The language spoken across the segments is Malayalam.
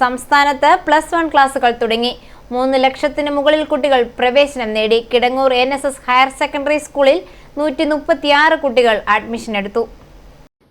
സംസ്ഥാനത്ത് പ്ലസ് വൺ ക്ലാസുകൾ തുടങ്ങി. മൂന്ന് ലക്ഷത്തിന് മുകളിൽ കുട്ടികൾ പ്രവേശനം നേടി. Kidangoor N S S higher secondary സ്കൂളിൽ നൂറ്റി മുപ്പത്തിയാറ് കുട്ടികൾ അഡ്മിഷൻ എടുത്തു.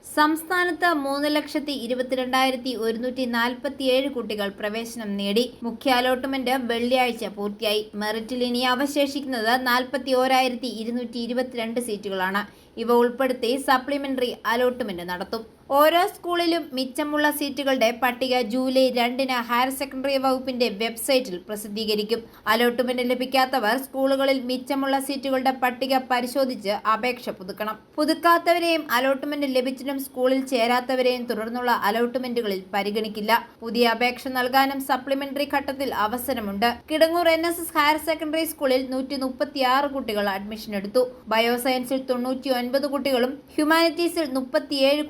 സംസ്ഥാനത്ത് മൂന്ന് ലക്ഷത്തി ഇരുപത്തിരണ്ടായിരത്തി ഒരുന്നൂറ്റി നാൽപ്പത്തിയേഴ് കുട്ടികൾ പ്രവേശനം നേടി. മുഖ്യ അലോട്ട്മെന്റ് വെള്ളിയാഴ്ച പൂർത്തിയായി. മെറിറ്റിൽ ഇനി അവശേഷിക്കുന്നത് നാൽപ്പത്തി ഓരായിരത്തി ഇരുന്നൂറ്റി ഇരുപത്തിരണ്ട് സീറ്റുകളാണ്. ഇവ ഉൾപ്പെടുത്തി സപ്ലിമെന്ററി അലോട്ട്മെന്റ് നടത്തും. ഓരോ സ്കൂളിലും മിച്ചമുള്ള സീറ്റുകളുടെ പട്ടിക ജൂലൈ രണ്ടിന് ഹയർ സെക്കൻഡറി വകുപ്പിന്റെ വെബ്സൈറ്റിൽ പ്രസിദ്ധീകരിക്കും. അലോട്ട്മെന്റ് ലഭിക്കാത്തവർ സ്കൂളുകളിൽ മിച്ചമുള്ള സീറ്റുകളുടെ പട്ടിക പരിശോധിച്ച് അപേക്ഷ പുതുക്കണം. പുതുക്കാത്തവരെയും അലോട്ട്മെന്റ് ലഭിച്ചിട്ടും സ്കൂളിൽ ചേരാത്തവരെയും തുടർന്നുള്ള അലോട്ട്മെന്റുകളിൽ പരിഗണിക്കില്ല. പുതിയ അപേക്ഷ നൽകാനും സപ്ലിമെന്ററി ഘട്ടത്തിൽ അവസരമുണ്ട്. Kidangoor N S S higher secondary സ്കൂളിൽ നൂറ്റി മുപ്പത്തിയാറ് കുട്ടികൾ അഡ്മിഷൻ എടുത്തു. ബയോസയൻസിൽ തൊണ്ണൂറ്റി ഒൻപത് കുട്ടികളും ഹ്യൂമാനിറ്റീസിൽ മുപ്പത്തിയേഴ്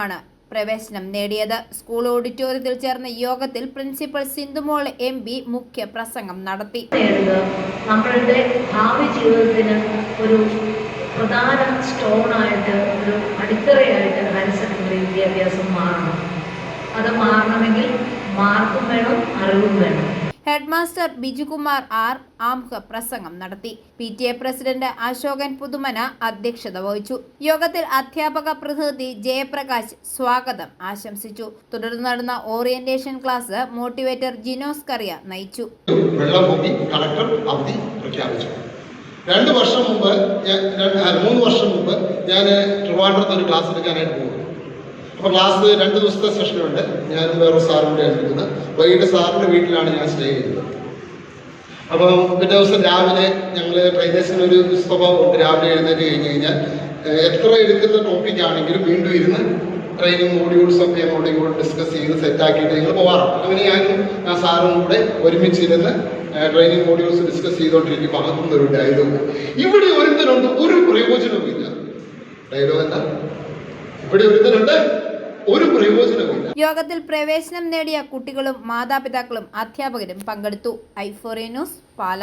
കുട്ടികളുമാണ് പ്രവേശനം നേടിയത്. സ്കൂൾ ഓഡിറ്റോറിയത്തിൽ ചേർന്ന യോഗത്തിൽ പ്രിൻസിപ്പൽ സിന്ധുമോൾ എം പി മുഖ്യ പ്രസംഗം നടത്തി. നമ്മളുടെ ഭാവി ജീവിതത്തിന് ഒരു പ്രധാന സ്റ്റോണായിട്ട് ഒരു അടിത്തറയായിട്ട് ഹയർ സെക്കൻഡറി വിദ്യാഭ്യാസം മാറണം. അത് മാറണമെങ്കിൽ മാർക്കും വേണം അറിവും വേണം. ഹെഡ്മാസ്റ്റർ ബിജുകുമാർ ആർ ആമുഖ പ്രസംഗം നടത്തി. P T A president Ashokan Puthumana അധ്യക്ഷത വഹിച്ചു. യോഗത്തിൽ അധ്യാപക പ്രതിനിധി ജയപ്രകാശ് സ്വാഗതം ആശംസിച്ചു. തുടർന്ന് നടന്ന ഓറിയന്റേഷൻ ക്ലാസ് മോട്ടിവേറ്റർ ജിനോസ് കറിയ നയിച്ചു. കളക്ടർ രണ്ട് വർഷം മുമ്പ് മൂന്ന് വർഷം മുമ്പ് ഞാൻ ട്രിവാൻഡ്രത്ത് ഒരു ക്ലാസ് എടുക്കാനായിട്ട് അപ്പോൾ ക്ലാസ് രണ്ട് ദിവസത്തെ സെഷനുണ്ട് ഞാനും വേറെ കൂടെ എടുക്കുന്നത് വൈകിട്ട് സാറിന്റെ വീട്ടിലാണ് ഞാൻ സ്റ്റേ ചെയ്യുന്നത്. അപ്പോൾ പിറ്റേ ദിവസം രാവിലെ ഞങ്ങൾ ട്രെയിനേഴ്സിന് ഒരു സ്വഭാവമുണ്ട് രാവിലെ എഴുന്നേറ്റ് കഴിഞ്ഞ് കഴിഞ്ഞാൽ എത്ര എടുക്കുന്ന ടോപ്പിക് ആണെങ്കിലും വീണ്ടും ഇരുന്ന് ട്രെയിനിങ് മോഡ്യൂൾസ് ഒക്കെ അങ്ങോട്ടും ഇങ്ങോട്ടും ഡിസ്കസ് ചെയ്ത് സെറ്റാക്കിയിട്ട് ഞങ്ങൾ പോകാറുണ്ട് അങ്ങനെ ഞാനും സാറും കൂടെ ഒരുമിച്ചിരുന്ന് ട്രെയിനിങ് മോഡ്യൂൾസ് ഡിസ്കസ് ചെയ്തുകൊണ്ടിരിക്കുമ്പോൾ അകത്തുനിന്ന് ഒരു ഡയലോഗ് ഇവിടെ ഒരുത്തനുണ്ട് ഒരു പ്രയോജനവുമില്ല. ഡയലോഗ് എന്താ? ഇവിടെ ഒരുത്തരുണ്ട് ഒരു പ്രയോജനവുമില്ല യോഗത്തിൽ പ്രവേശനം നേടിയ കുട്ടികളും മാതാപിതാക്കളും അധ്യാപകരും പങ്കെടുത്തു. Euphoria news Pala.